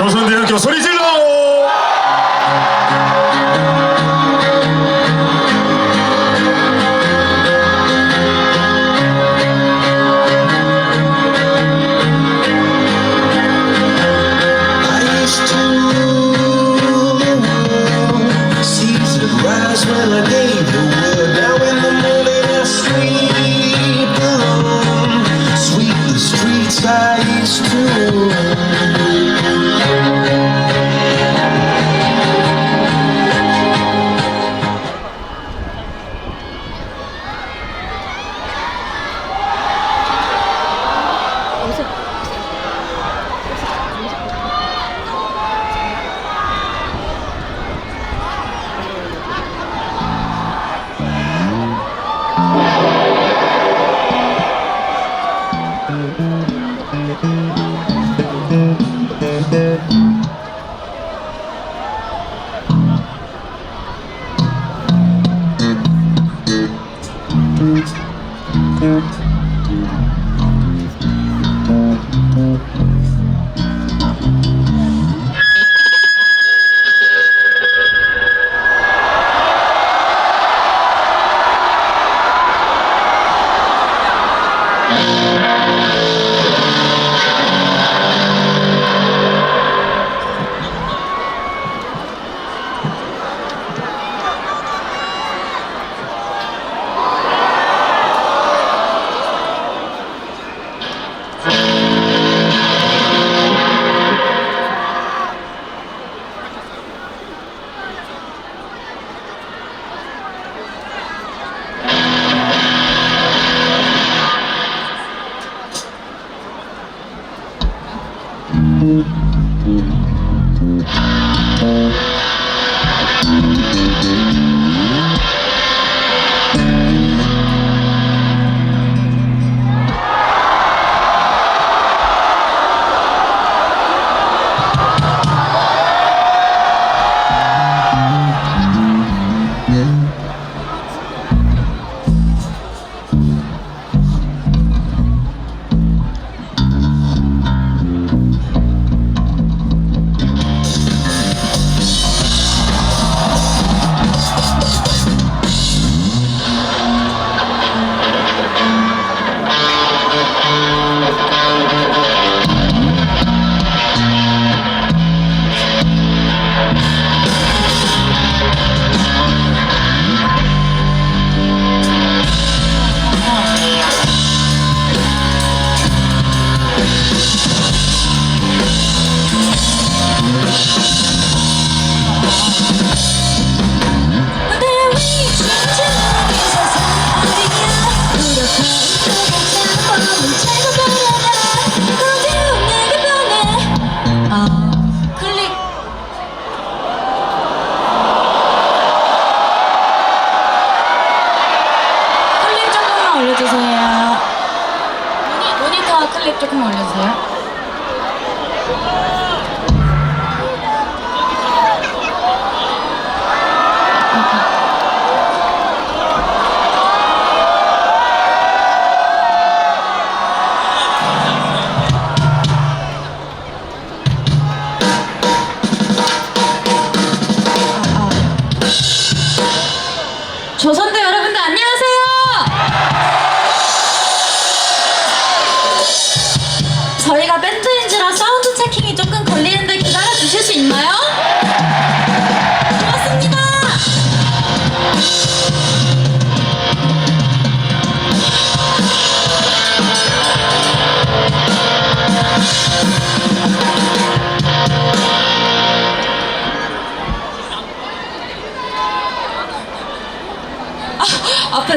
조선대학교 소리 질러!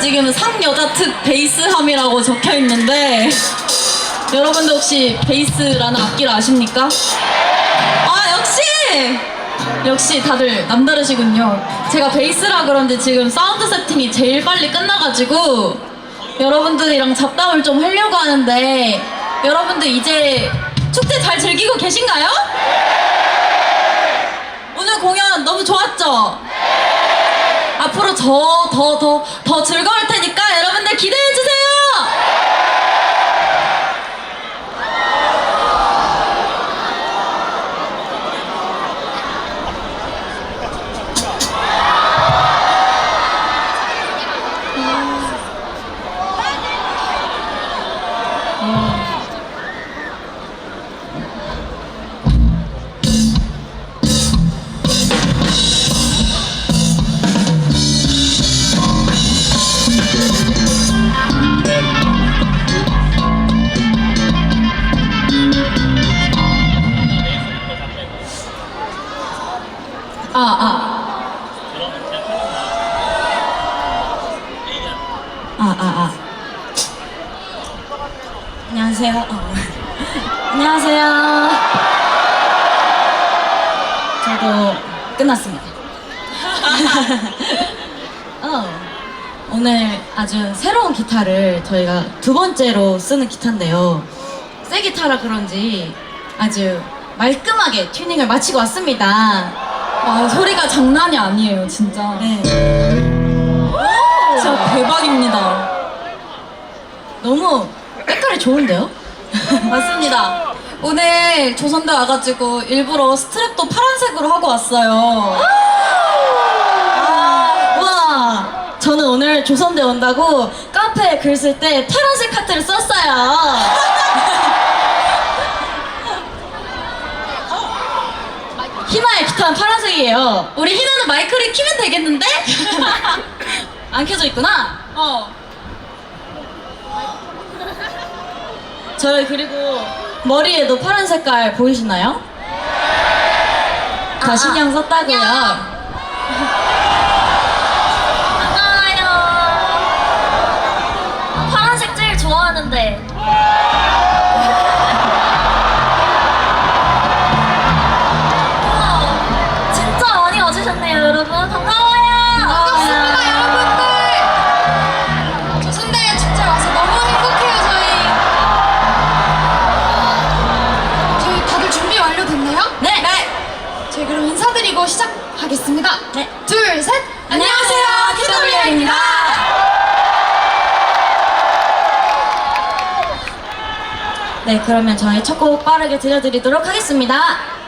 지금 상여자 특 베이스함이라고 적혀 있는데 여러분들 혹시 베이스라는 악기를 아십니까? 아 역시 역시 다들 남다르시군요. 제가 베이스라 그런지 지금 사운드 세팅이 제일 빨리 끝나가지고 여러분들이랑 잡담을 좀 하려고 하는데 여러분들 이제 축제 잘 즐기고 계신가요? 오늘 공연 너무 좋았죠? 앞으로 더, 더, 더, 더 즐거울 테니까 여러분들 기대해 주세요! 안녕하세요. 어. 안녕하세요. 저도 끝났습니다. 어, 오늘 아주 새로운 기타를 저희가 두 번째로 쓰는 기타인데요. 새 기타라 그런지 아주 말끔하게 튜닝을 마치고 왔습니다. 와 소리가 장난이 아니에요 진짜 네. 진짜 대박입니다 너무 색깔이 좋은데요? 맞습니다 오늘 조선대 와가지고 일부러 스트랩도 파란색으로 하고 왔어요 와, 저는 오늘 조선대 온다고 카페에 글 쓸 때 파란색 카트를 썼어요. 희나의 기타는 파란색이에요. 우리 희나는 마이크를 키면 되겠는데? 안 켜져 있구나. 어 저희 그리고 머리에도 파란 색깔 보이시나요? 다 아, 신경 썼다고요. 네. 둘 셋 안녕하세요, TW입니다. 네, 그러면 저희 첫 곡 빠르게 들려드리도록 하겠습니다.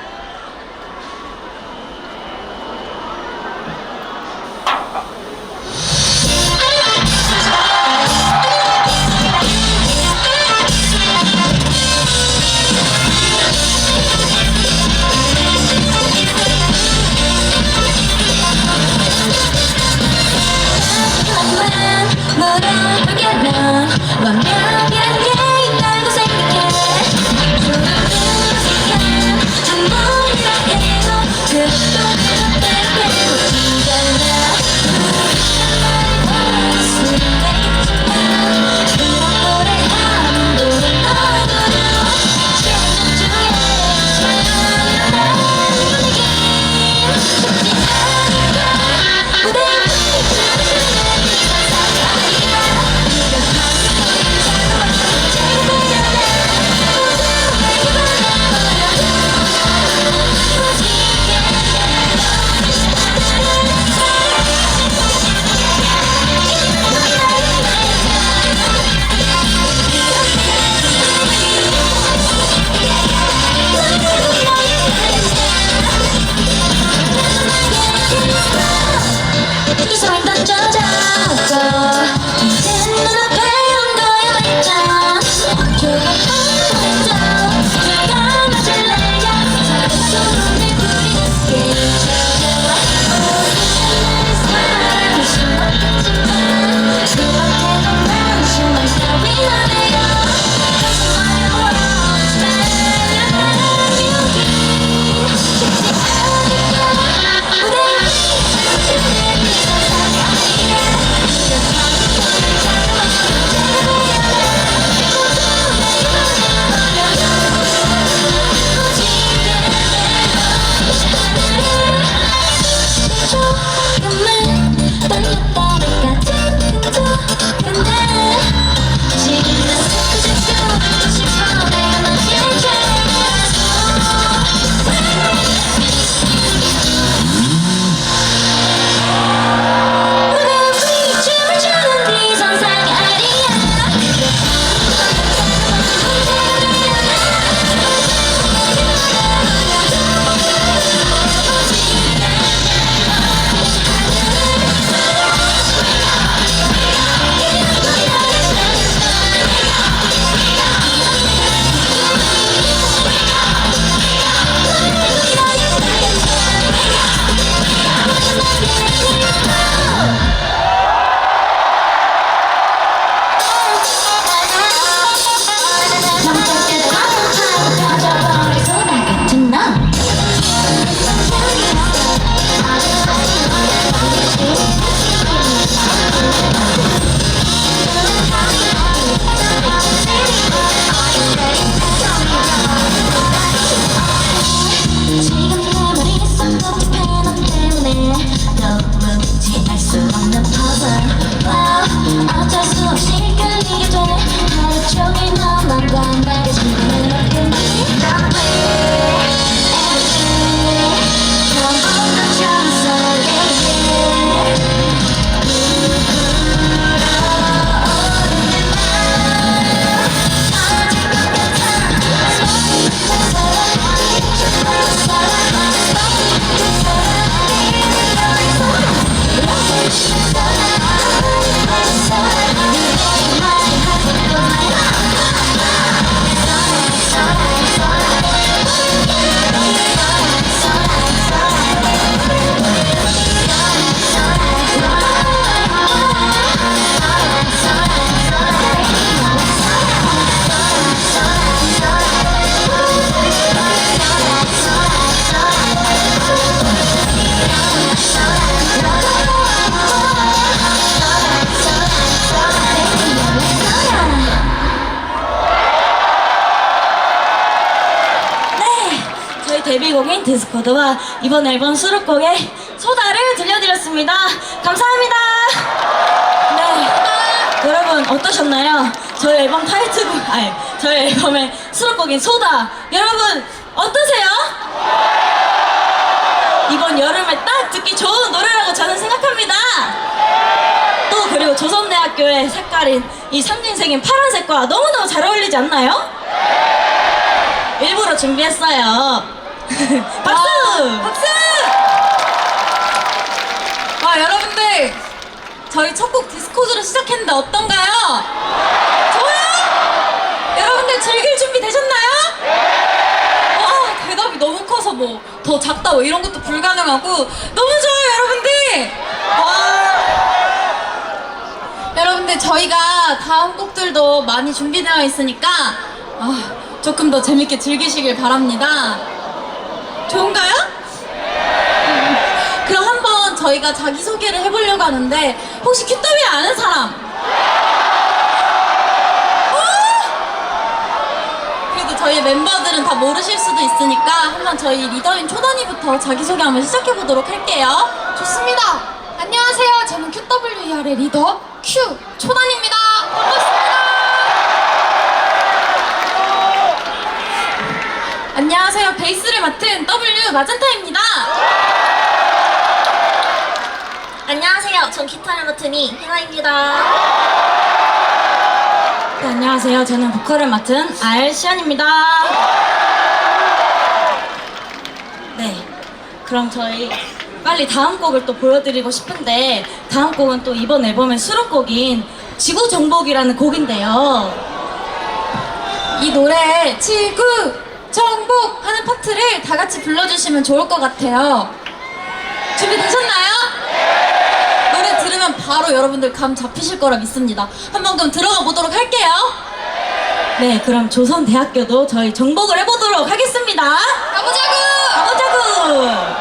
너랑 함께면 완벽한 게 디스코드와 이번 앨범 수록곡의 소다를 들려드렸습니다. 감사합니다. 네, 여러분 어떠셨나요? 저희 앨범 타이틀곡, 아니, 저희 앨범의 수록곡인 소다. 여러분 어떠세요? 이번 여름에 딱 듣기 좋은 노래라고 저는 생각합니다. 또 그리고 조선대학교의 색깔인 이 상징색인 파란색과 너무너무 잘 어울리지 않나요? 일부러 준비했어요. 박수! 박수! 와 여러분들 저희 첫 곡 디스코즈로 시작했는데 어떤가요? 좋아요? 여러분들 즐길 준비 되셨나요? 와 대답이 너무 커서 뭐 더 작다 뭐 이런 것도 불가능하고 너무 좋아요 여러분들 와 여러분들 저희가 다음 곡들도 많이 준비되어 있으니까 아, 조금 더 재밌게 즐기시길 바랍니다. 좋은가요? 음, 그럼 한번 저희가 자기소개를 해보려고 하는데 혹시 큐더비 아는 사람? 어? 그래도 저희 멤버들은 다 모르실 수도 있으니까 한번 저희 리더인 초단이부터 자기소개 한번 시작해보도록 할게요. 좋습니다. 안녕하세요. 저는 QWER의 리더 Q 초단입니다. 반갑습니다. 안녕하세요. 베이스를 맡은 W 마젠타입니다. 안녕하세요 전 기타를 맡은 이 희나입니다 네, 안녕하세요. 저는 보컬을 맡은 알 시안입니다. 네. 그럼 저희 빨리 다음 곡을 또 보여드리고 싶은데 다음 곡은 또 이번 앨범의 수록곡인 지구 정복이라는 곡인데요. 이 노래 지구 정복 하는 파트를 다 같이 불러주시면 좋을 것 같아요. 준비되셨나요? 노래 들으면 바로 여러분들 감 잡히실 거라 믿습니다. 한번 그럼 들어가 보도록 할게요. 네, 그럼 조선대학교도 저희 정복을 해보도록 하겠습니다. 가보자고! 가보자고!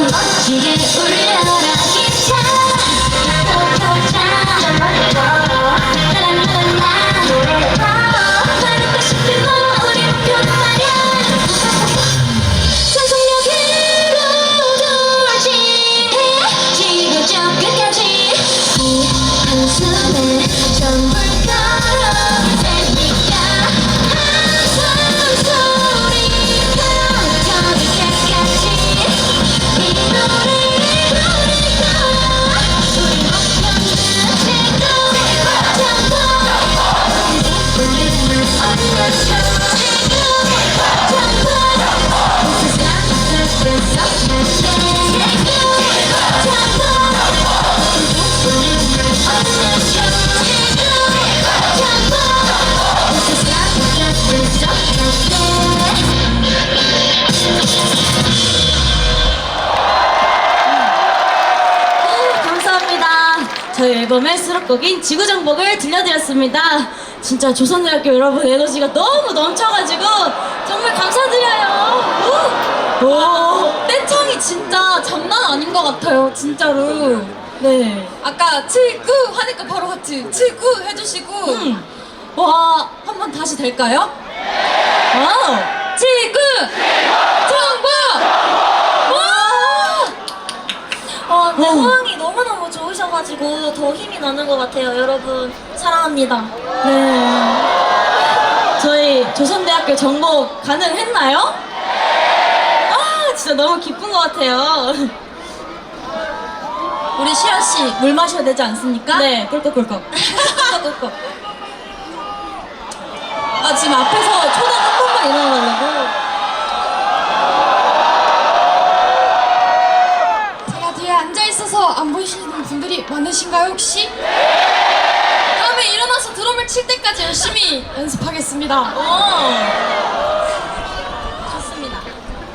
멋지게 울려 수록곡인 지구정복을 들려드렸습니다. 진짜 조선대학교 여러분 에너지가 너무 넘쳐가지고 정말 감사드려요. 우! 오, 떼창이 진짜 장난 아닌 것 같아요, 진짜로. 네. 아까 79 하니까 바로 같이 79 해주시고 음. 와 한 번 다시 될까요? 와우. 79 정보 와 어, 내 호응이 너무너무 좋으셔가지고 더 힘이 나는 것 같아요. 여러분, 사랑합니다. 네. 저희 조선대학교 정복 가능했나요? 아, 진짜 너무 기쁜 것 같아요. 우리 시아 씨 물 마셔야 되지 않습니까? 네, 꿀꺽꿀꺽. 꿀꺽꿀꺽. 아 지금 앞에서 초당 한 번만 일어나달라고. 안 보이시는 분들이 많으신가요 혹시? 다음에 일어나서 드럼을 칠 때까지 열심히 연습하겠습니다. 좋습니다.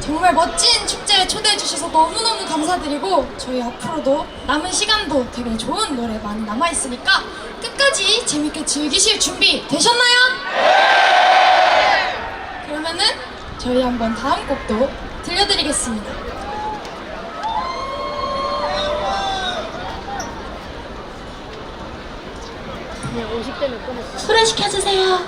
정말 멋진 축제에 초대해 주셔서 너무너무 감사드리고 저희 앞으로도 남은 시간도 되게 좋은 노래 많이 남아 있으니까 끝까지 재밌게 즐기실 준비 되셨나요? 그러면은 저희 한번 다음 곡도 들려드리겠습니다. 소개시켜주세요.